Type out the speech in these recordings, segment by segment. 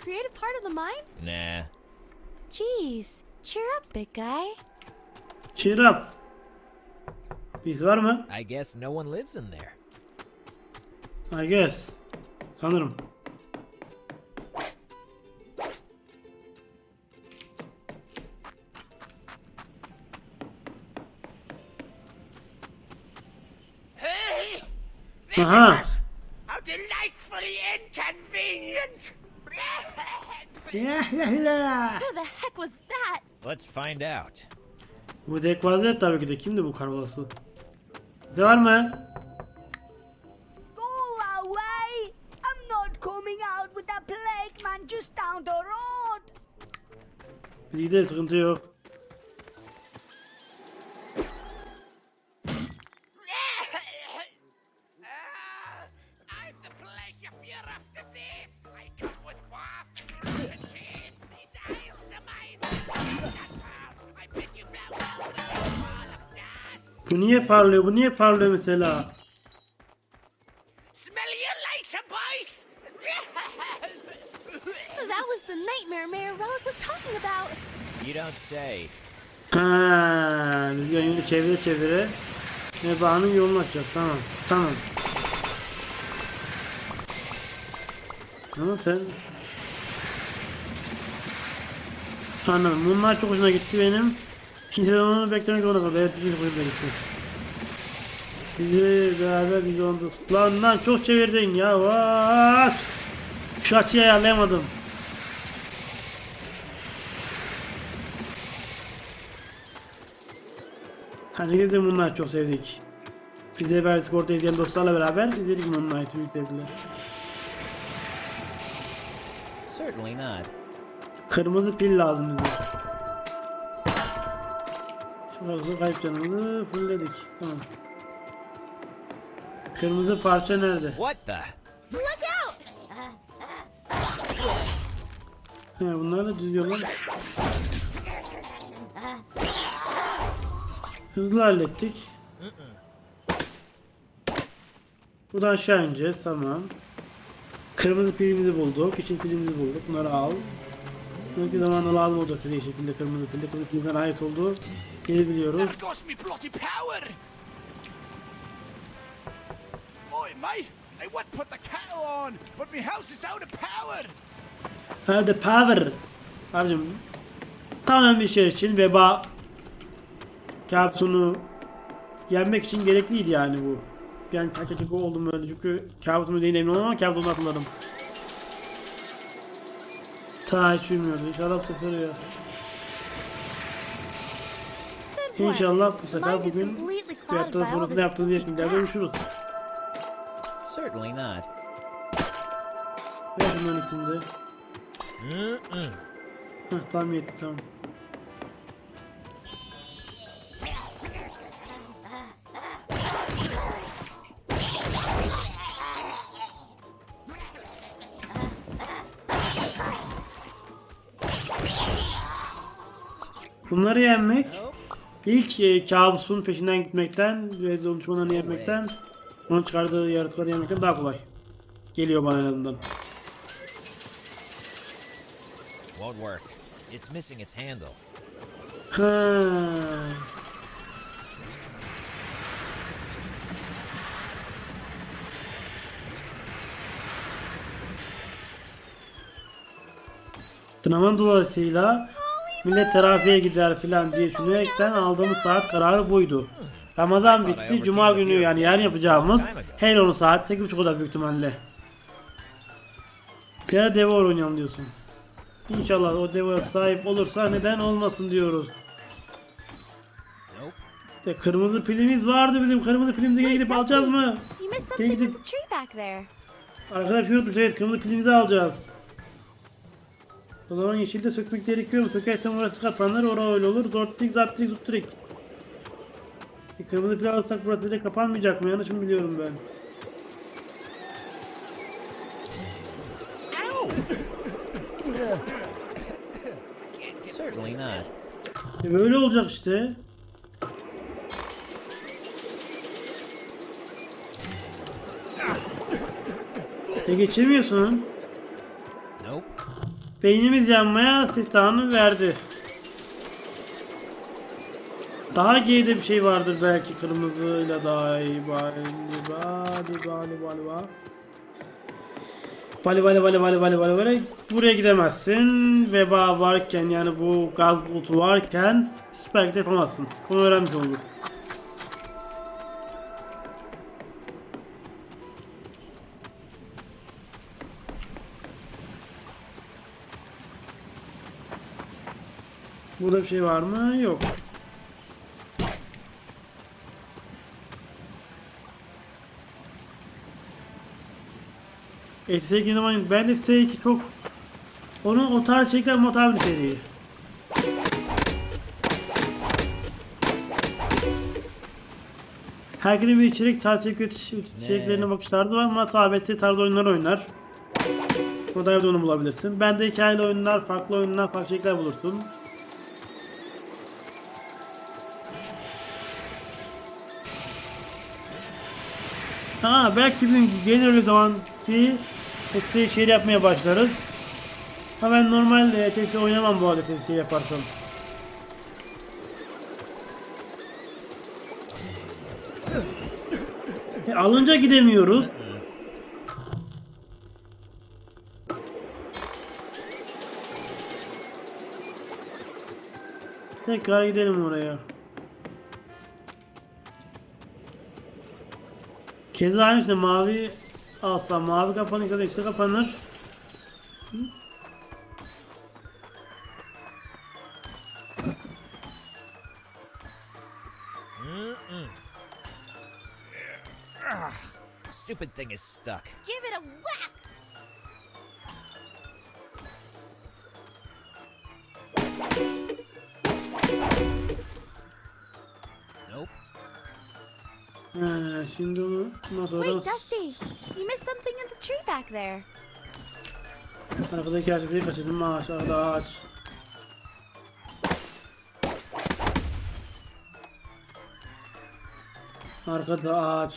creative part of the mine? Nah. Jeez, cheer up, big guy. Cheer up. Biz var mı? I guess no one lives in there. I guess. Sanırım. Hey! Aha. How delightfully inconvenient! Who the heck was that? Let's find out. Bu Dek Vaziyet tabii ki de. Kimdi bu karbalası? Ne var mı? Go away! I'm not coming out with the plague man just down the road. Biz gideriz sıkıntı yok. Parlıyor? Bu niye parlıyor mesela? Smell you later, boys. That was the nightmare Mayor Relic was talking about. You don't say. Ha, biz yönünü çevire çevire Neba'nın yolunu açacağız. Tamam. Tamam. Ama sen Anladım. Bunlar çok hoşuna gitti benim. Kimse de onu beklemek zorunda kaldı. Evet bizim hoşuna gitti. Bizi beraber biz onu Lan lan çok çevirdin ya. Vaaş. Şu açıyı ayarlayamadım. Herkes de Moonlight çok sevdik. Biz de beraber Discord'da izleyen dostlarla beraber izledik Moonlight'ı zevkle. Certainly not. Kırmızı pil lazım bize. Şu fazla kayıp canımızı fullledik. Tamam. Kırmızı parça nerede? What the? Look out! He, bunlar da düz yollar. Hızlı hallettik. Buradan aşağı ineceğiz. Tamam. Kırmızı pilimizi bulduk. İçin pilimizi bulduk. Bunları al. Belki zamanla lazım olacak bir şekilde kırmızı pilde. Kırmızı pilimden ait olduğu yeri biliyoruz. Mate! I would put the kettle on, but my house is out of power! Hadi power. Abicim tamamen bir şey için veba kabusunu yenmek için gerekliydi yani bu. Yani kaç dakika oldum böyle çünkü kabusumu değil emin olmam ama kabusumu hatırladım. Ta hiç uyumuyordu. İnşallah bu sefer ya. İnşallah bu sefer bugün all sonrasında etkinliklerde gas. görüşürüz. Certainly not. Ver bunların ikisini de. Heh, tamam yetti tamam. Bunları yenmek ilk e, kabusun peşinden gitmekten ve düşmanlarını yenmekten onun çıkardığı yaratıkları yenmekten daha kolay. Geliyor bana en azından. Won't work. It's missing its handle. Ha. Sınaman dolayısıyla millet terafiye gider filan diye düşünerekten aldığımız saat kararı buydu. Ramazan bitti. Cuma günü yani yarın yapacağımız 10 saat 8.30 kadar büyük ihtimalle. Piyade Devor oynayalım diyorsun. İnşallah o Devor sahip olursa neden olmasın diyoruz. Ya kırmızı pilimiz vardı bizim. Kırmızı pilimizi geri gidip alacağız mı? Geri gidip with the tree back there. arkadaş bir unutmuş. Evet kırmızı pilimizi alacağız. O zaman yeşilde sökmek gerekiyor mu? Sökersen burası kapanır. Orada öyle olur. Zortlik, zartlik, zutrik. E, kırmızı pil alırsak burası bile kapanmayacak mı? Yanlış mı biliyorum ben? Certainly not. E, böyle olacak işte. E geçemiyorsun. Nope. Beynimiz yanmaya siftahını verdi. Daha geride bir şey vardır belki kırmızıyla daha iyi. Bali bali bali. Bali bali bali bali bali bali bali. Buraya gidemezsin. Veba varken yani bu gaz bulutu varken hiç belki de yapamazsın. Bunu öğrenmiş olduk. Burada bir şey var mı? Yok. F8 zaman ben F2 çok onun o tarz şeyler motor bir seri. Herkesin bir içerik tarz içeriklerine bakışları var ama tabeti tarz oyunlar oynar. Burada evde onu bulabilirsin. Ben de hikayeli oyunlar, farklı oyunlar, farklı şeyler bulursun. Ha belki bir gün gelir öyle zaman ki TS şey yapmaya başlarız. Ha ben normal e, TS oynamam bu arada TS şey yaparsam. E, alınca gidemiyoruz. Tekrar gidelim oraya. Keza aynı işte mavi alsa mavi kapanırsa da işte kapanır. Stupid thing is stuck. Give it a whack! He, şimdi onu Wait, Dusty, you missed something in the tree back there. Arkadaki ağaç bir kaçırdım ağaç arada ağaç. Arkada ağaç.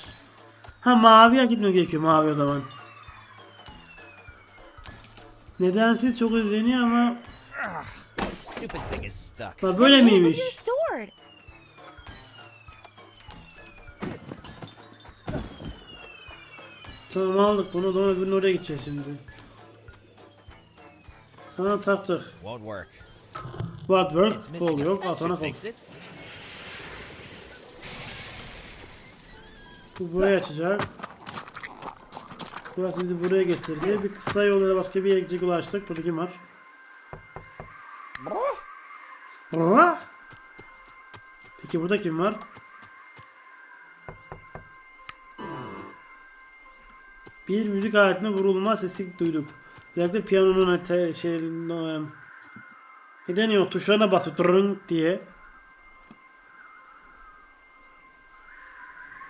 Ha maviye gitmek gerekiyor mavi o zaman. Nedensiz çok izleniyor ama Stupid thing is stuck. ha, böyle look miymiş? your sword! Tamam aldık bunu sonra öbürünü oraya gideceğiz şimdi. Sana taktık. Won't work. What work? Kol yok. Should kol. Bu burayı açacak. Burası bizi buraya getirdi. Bir kısa yolda başka bir yere ulaştık. Burada kim var? Peki burada kim var? Bir müzik aletine vurulma sesi duyduk. Özellikle piyanonun ete, şey, no, ne deniyor? Tuşlarına basıyor tırınk diye.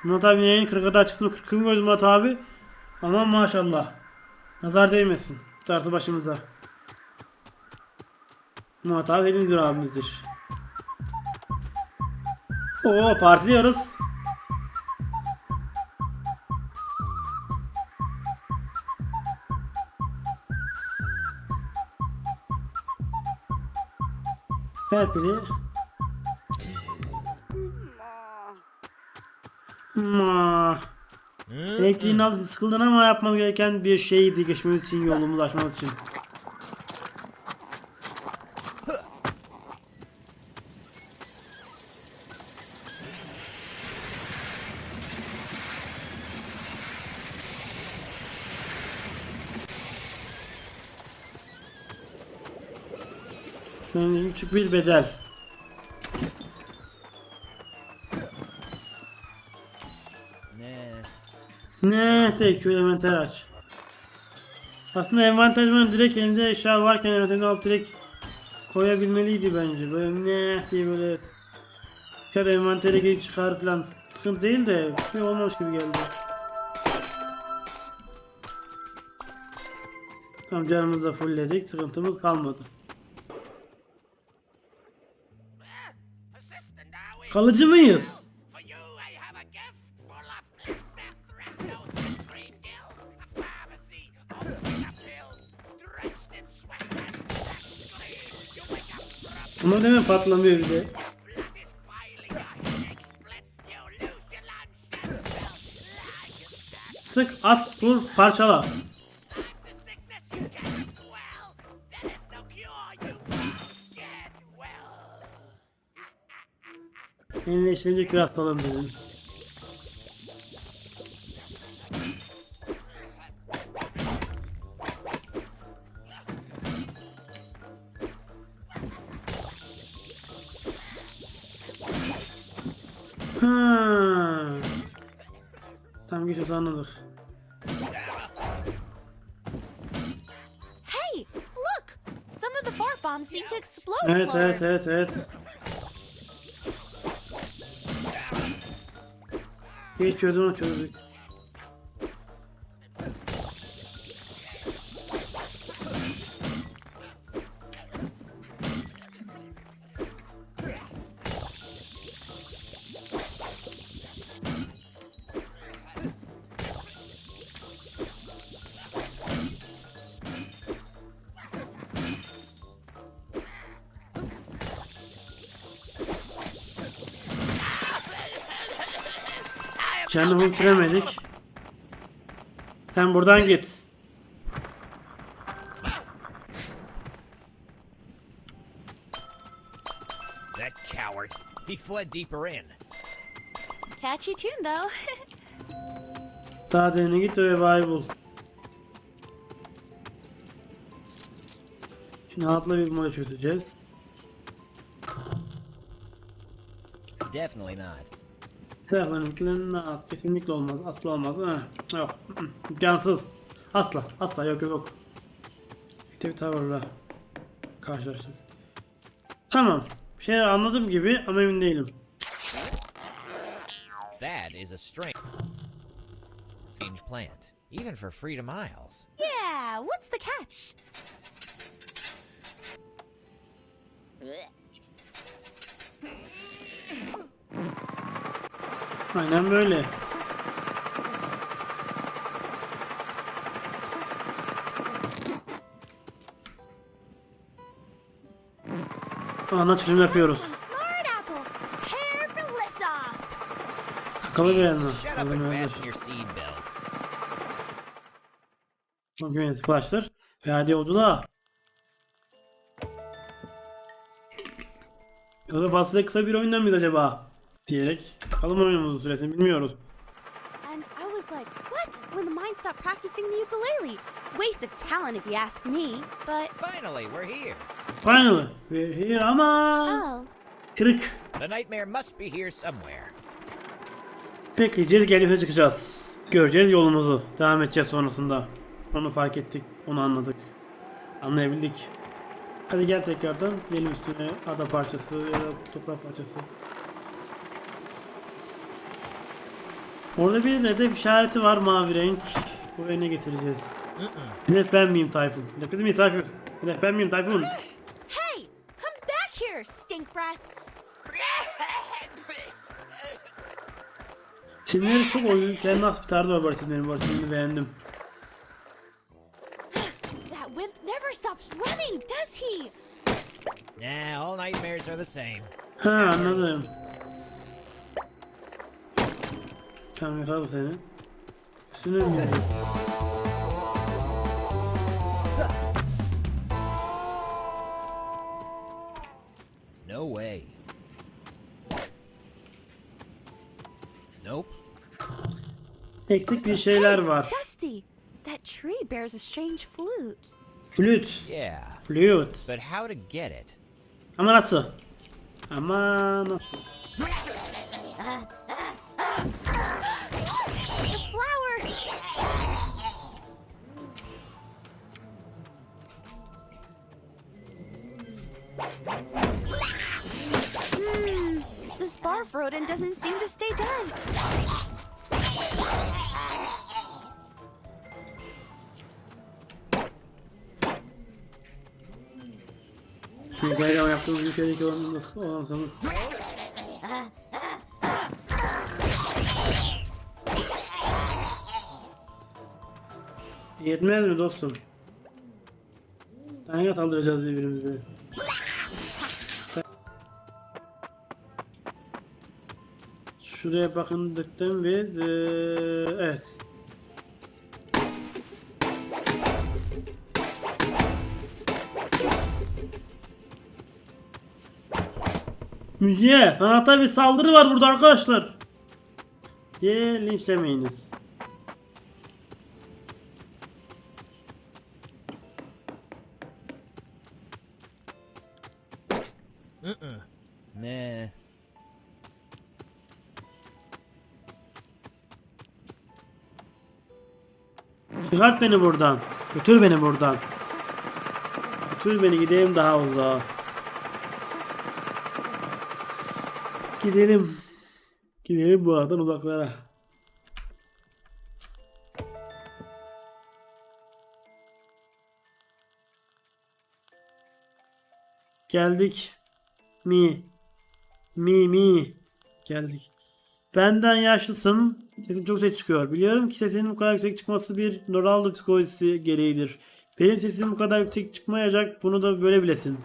Murat abi yayın 40'a kadar çıktım 40'ımı gördüm Murat abi. Aman maşallah. Nazar değmesin. Tartı başımıza. Murat abi elin bir abimizdir. Oo partiliyoruz. Happily. Ma. Elektriğin az bir sıkıldın ama yapmam gereken bir şeydi geçmemiz için yolumuzu açmamız için. Yani küçük bir bedel. Nah. Ne tek aç. Aslında envanterden direkt elinde eşya varken envanterin alıp direkt koyabilmeliydi bence. Böyle ne diye böyle çıkar envantere girip çıkar falan sıkıntı değil de bir şey olmamış gibi geldi. Tamam canımızı da fullledik sıkıntımız kalmadı. Kalıcı mıyız? Bunlar hemen patlamıyor bir de. Sık at vur parçala. Kür hastalığım dedim. Ha. Tam geç anladık. Hey, look! Some of the fart bombs seem to explode Evet slower. evet evet evet. Geçiyordun o Kendimi bitiremedik. Sen buradan git. That coward. He fled deeper in. Catchy tune, though. Daha derine git ve vay bul. Şimdi altla bir moda çözeceğiz. Definitely not. Telefonunkilerin at kesinlikle olmaz. Asla olmaz. Ha, yok. İmkansız. Asla. Asla yok yok yok. Bir bir tavırla karşılaştık. Tamam. Bir şey anladığım gibi ama emin değilim. That is a strange strange plant, even for Freedom Isles. yeah, what's the catch? Aynen böyle. Ana çırım yapıyoruz. Smart apple! Prepare for liftoff. Kalı bir Jeez, yanına. shut up Alın and öyle. fasten your seatbelt. Çok güvenli Clash'tır. Ve hadi yolculuğa. Ya da fazla kısa bir oyundan mıyız acaba? Diyerek kalım oyunumuzun süresini bilmiyoruz. And I was like, what? When the mind stopped practicing the ukulele. Waste of talent if you ask me. But, Finally, we're here. Finally, we're here ama oh, kırık. The nightmare must be here somewhere. Bekleyeceğiz, gelip çıkacağız. Göreceğiz yolumuzu. Devam edeceğiz sonrasında. Onu fark ettik, onu anladık. Anlayabildik. Hadi gel tekrardan. Gelin üstüne ada parçası ya da toprak parçası. Orada bir hedef işareti var mavi renk. Bu ne getireceğiz? Hedef ben miyim Tayfun? Hedef miyim Tayfun? Hedef ben miyim Tayfun? hey! Come back here, stink breath! Çinleri çok oyun. Kendi has bir tarzı var arada Çinleri beğendim. That wimp never stops running, does he? Nah, all nightmares are the same. Ha anladım. Tamam yakaladım seni. Üstüne mi? No way. Nope. Eksik bir şeyler var. Dusty! That tree bears a strange flute. Flüt. Yeah. Flüt. But how to get it? Ama nasıl? Ama nasıl? this barf rodent doesn't seem to stay dead. Şimdi gel yaptığımız bir şeydeki olansanız. Yetmez mi dostum? Tanrı'ya saldıracağız birbirimize. Şuraya bakın dedim ve eee, evet. Müziğe, sanata bir saldırı var burada arkadaşlar. Ye linçlemeyiniz. Çıkart beni buradan. Götür beni buradan. Götür beni gidelim daha uzağa. Gidelim. Gidelim bu aradan uzaklara. Geldik. Mi. Mi mi. Geldik. Benden yaşlısın. Sesin çok yüksek çıkıyor. Biliyorum ki sesinin bu kadar yüksek çıkması bir Ronaldo psikolojisi gereğidir. Benim sesim bu kadar yüksek çıkmayacak. Bunu da böyle bilesin.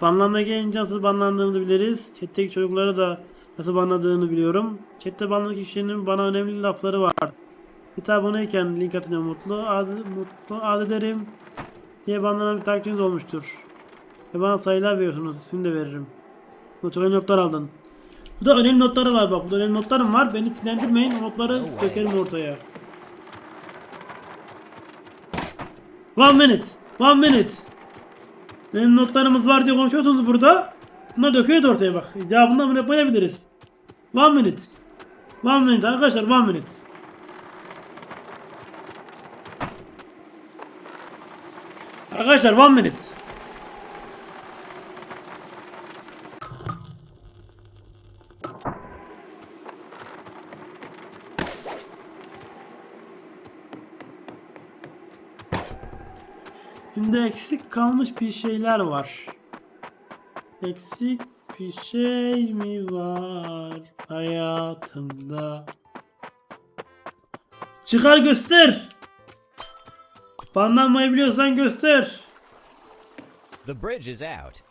Banlanmaya gelince nasıl banlandığını biliriz. Chat'teki çocuklara da nasıl banladığını biliyorum. Chat'te banlanan kişinin bana önemli lafları var. Hitabınayken link atınca mutlu, az, mutlu az ederim diye banlanan bir takipçiniz olmuştur. Ve bana sayılar veriyorsunuz. İsmini de veririm. Önemli notlar aldın. Bu da önemli notları var bak. Burada önemli notlarım var. Beni sinirlendirmeyin. O notları dökerim ortaya. One minute. One minute. Benim notlarımız var diye konuşuyorsunuz burada. Bunlar döküyordu ortaya bak. Ya bundan bunu yapabiliriz. One minute. One minute arkadaşlar one minute. Arkadaşlar one minute. Şimdi eksik kalmış bir şeyler var. Eksik bir şey mi var hayatımda? Çıkar göster. Banlanmayı biliyorsan göster. The bridge is out.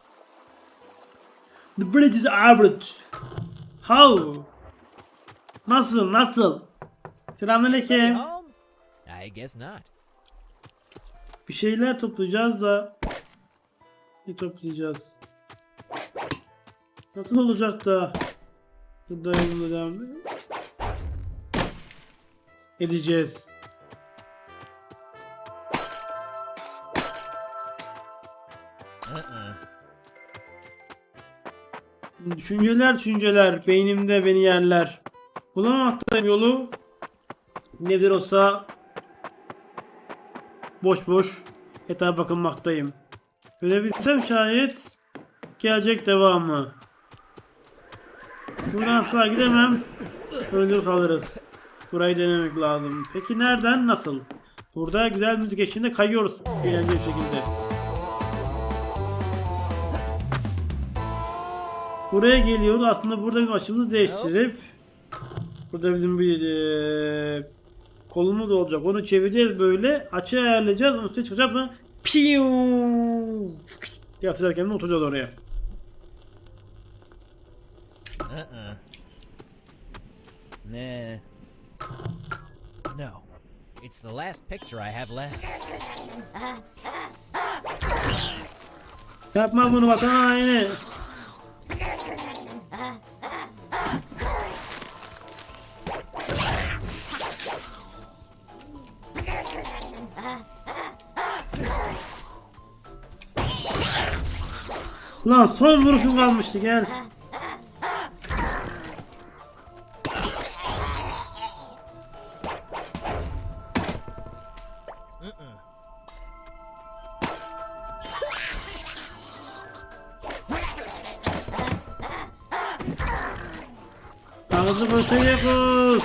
The bridge is out. How? Nasıl? Nasıl? Selamünaleyküm. I guess not. Bir şeyler toplayacağız da ne toplayacağız? Nasıl olacak da burada yoluna devam edeceğiz. Düşünceler düşünceler beynimde beni yerler. Bulamaktayım yolu. Ne bir olsa boş boş etrafa bakınmaktayım. Görebilsem şayet gelecek devamı. Buradan asla gidemem. Ölür kalırız. Burayı denemek lazım. Peki nereden nasıl? Burada güzel müzik eşliğinde kayıyoruz. Eğlenceli şekilde. Buraya geliyoruz. Aslında burada bizim açımızı değiştirip burada bizim bir eee, kolumuz olacak. Onu çevireceğiz böyle. Açı ayarlayacağız. Onun üstüne çıkacak mı? Piu! diye atacak kendini oturacağız oraya. Uh-uh. Nah. No. It's the last picture I have left. Yapma bunu vatan haini. Lan son vuruşun kalmıştı gel. Ağzı ortaya koy.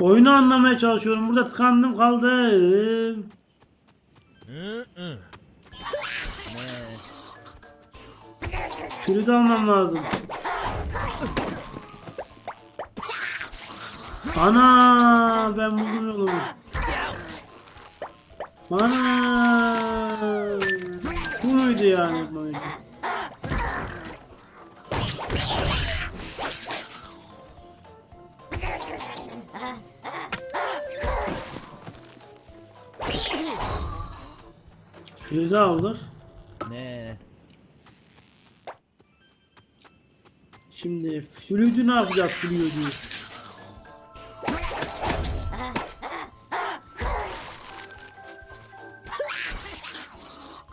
Oyunu anlamaya çalışıyorum. Burada tıkandım kaldım. Ödü almam lazım. Ana ben buldum yolumu. Ana bu muydu yani bu muydu? Güzel olur. Ne? Şimdi flütü ne yapacağız flütü?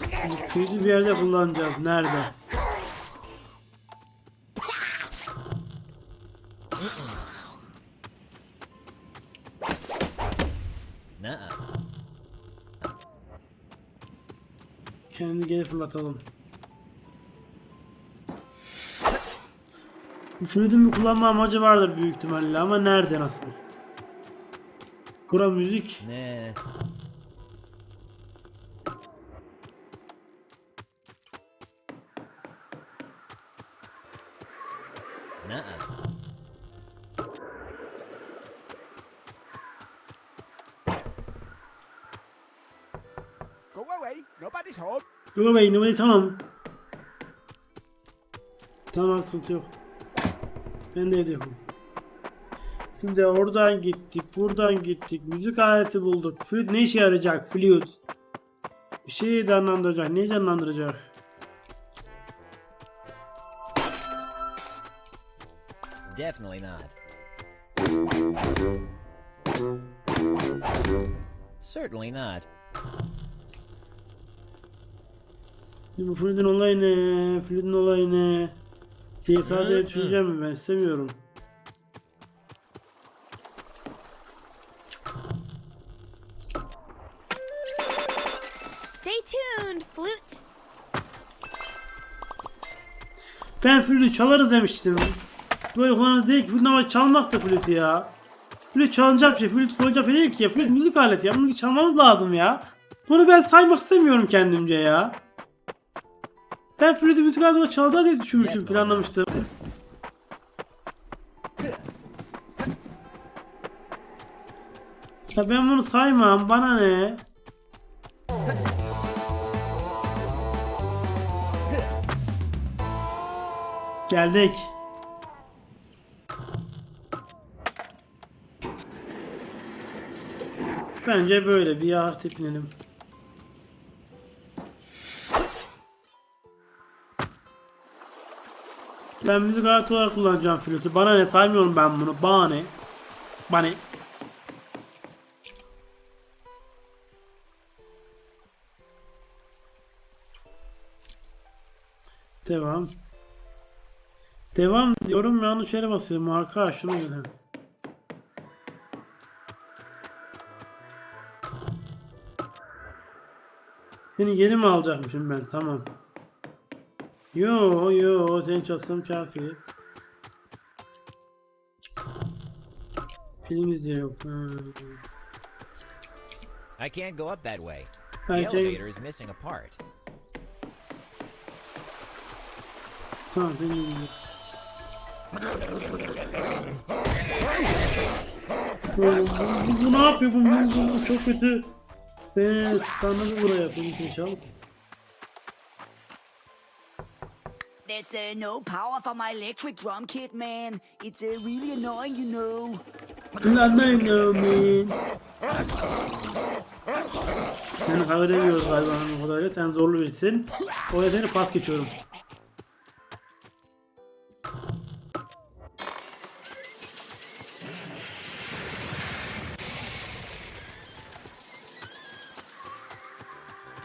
Şimdi Flütü bir yerde kullanacağız. Nerede? Kendi geri fırlatalım. Bir kullanma amacı vardır büyük ihtimalle ama nerede nasıl? Bura müzik. Nah. Nuh-uh. Go away. Nobody's home. Yok bey numarayı tamam. Tamam sıkıntı yok. Ben de ediyorum. Şimdi oradan gittik, buradan gittik. Müzik aleti bulduk. Flüt ne işe yarayacak? Flüt. Bir şeyi canlandıracak. Neyi canlandıracak? Definitely not. Certainly not. Şimdi flütün olayı ne? Flütün olayı ne? Diye sadece düşüneceğim mi ben? istemiyorum. Stay tuned, flute. Ben flütü çalarız demiştim. Böyle kullanırız değil ki. Flütün ama çalmak da flütü ya. Flüt çalınacak bir şey. Flüt koyacak bir şey değil ki ya. Flüt müzik aleti ya. Bunu çalmamız lazım ya. Bunu ben saymak istemiyorum kendimce ya. Ben müzik aleti olarak çalacağız diye düşünmüştüm, planlamıştım. Ya ben bunu saymam. Bana ne? Geldik. Bence böyle bir yağ tipinelim. Ben müzik aleti olarak kullanacağım flütü. Bana ne saymıyorum ben bunu. Bana ne? Bana ne? Devam. Devam diyorum yanlış yere basıyorum. Marka şunu göre. Seni geri mi alacakmışım ben? Tamam. Yo yo seni çalsam kafi. Yok. Ha. I can't go up that way. The şey elevator is missing a part. tamam gibi. Bu, ne yapıyor bu, bu, bu çok kötü. Beni tanrı buraya beni için There's uh, no power for my electric drum kit, man. It's uh, really annoying, you know. Planlayın Seni kabul ediyoruz galiba hanım kadarıyla. Sen zorlu birisin. O yüzden pas geçiyorum.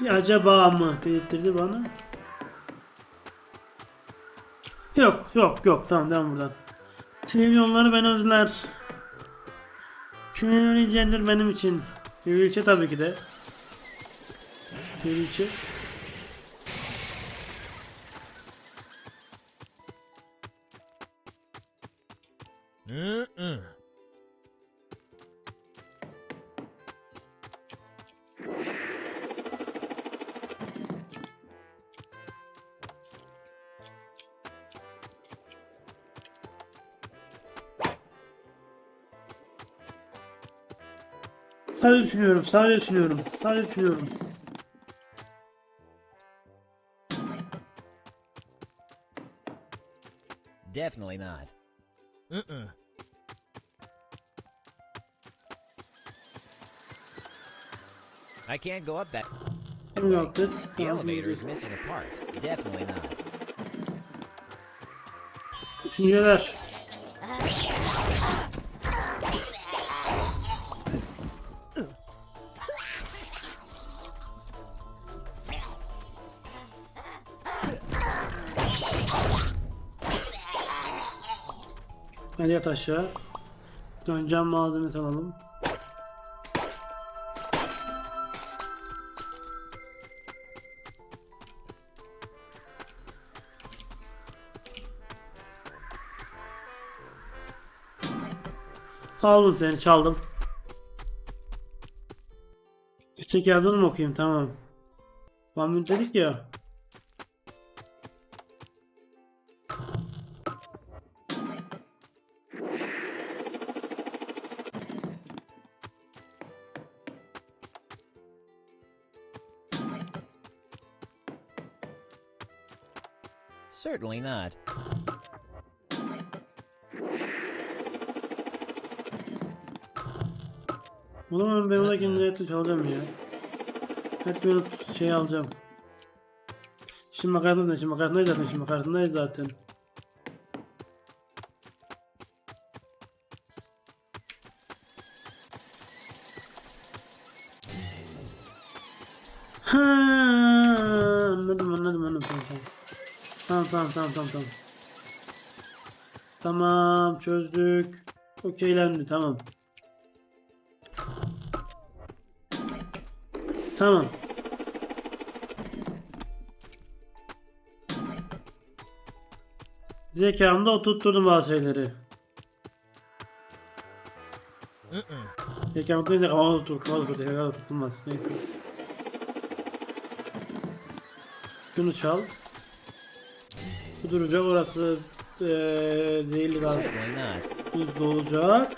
Bir acaba mı dedirtti bana. Yok yok yok tamam devam buradan. Trilyonları ben özler. Sinirlenecektir benim için. Sevilçe tabii ki de. Sevilçe. Mm-mm. Sadece düşünüyorum, sadece düşünüyorum, sadece düşünüyorum. Definitely not. Uh-uh. I can't go up that. Anyway, Rocket. the elevator is missing a part. Definitely not. Düşünceler. Uh, Hadi yat aşağı. Döneceğim malzemesi alalım. Aldım seni çaldım. Üstteki yazını mı okuyayım tamam. Minute dedik ya. Certainly not. O zaman ben oradaki niyetle çalacağım ya. Kaç minut şey alacağım. Şimdi makarasındayız, şimdi makarasındayız zaten, şimdi makarasındayız zaten. Tamam tamam. Tamam tamam çözdük. Okeylendi tamam. Tamam. Zekamda oturtturdum bazı şeyleri. Zekamda neyse kafama otur, kafama otur, kafama oturtulmaz. Neyse. Şunu çal. Bu duracak orası eee değil not. Düz olacak.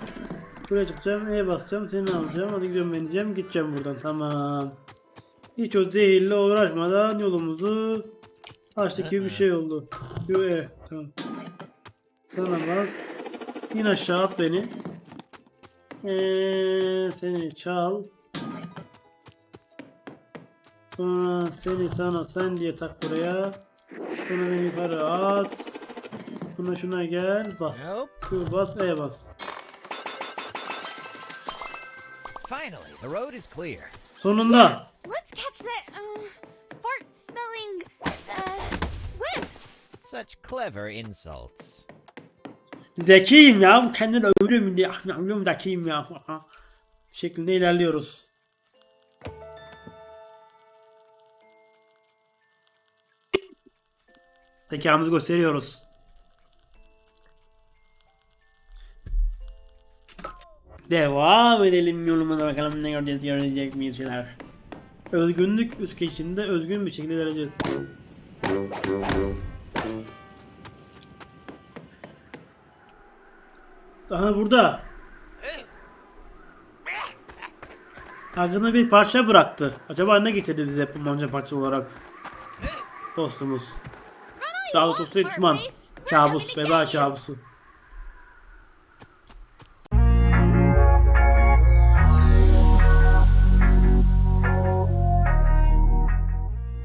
Buraya çıkacağım, E basacağım, seni alacağım. Hadi gidiyorum ben diyeceğim, gideceğim buradan. Tamam. Hiç o zehirle uğraşmadan yolumuzu açtık gibi bir şey oldu. Yo E, tamam. Sana bas. İn aşağı at beni. Ee, seni çal. Sonra seni sana sen diye tak buraya. Sonra beni yukarı at. Buna şuna gel bas. Q bas E bas. Finally, the road is clear. Sonunda. Let's catch that um, fart smelling uh, wimp. Such clever insults. Zekiyim ya. Kendini övürüm diye. Zekiyim ya. şeklinde ilerliyoruz. Zekamızı gösteriyoruz. Devam edelim yolumuza bakalım ne göreceğiz görecek miyiz şeyler. Özgünlük üst geçişinde özgün bir şekilde ilerleyeceğiz. Aha burada. Hakkında bir parça bıraktı. Acaba ne getirdi bize bu parça olarak? Dostumuz. Daha doğrusu düşman. Kabus, veba kabusu.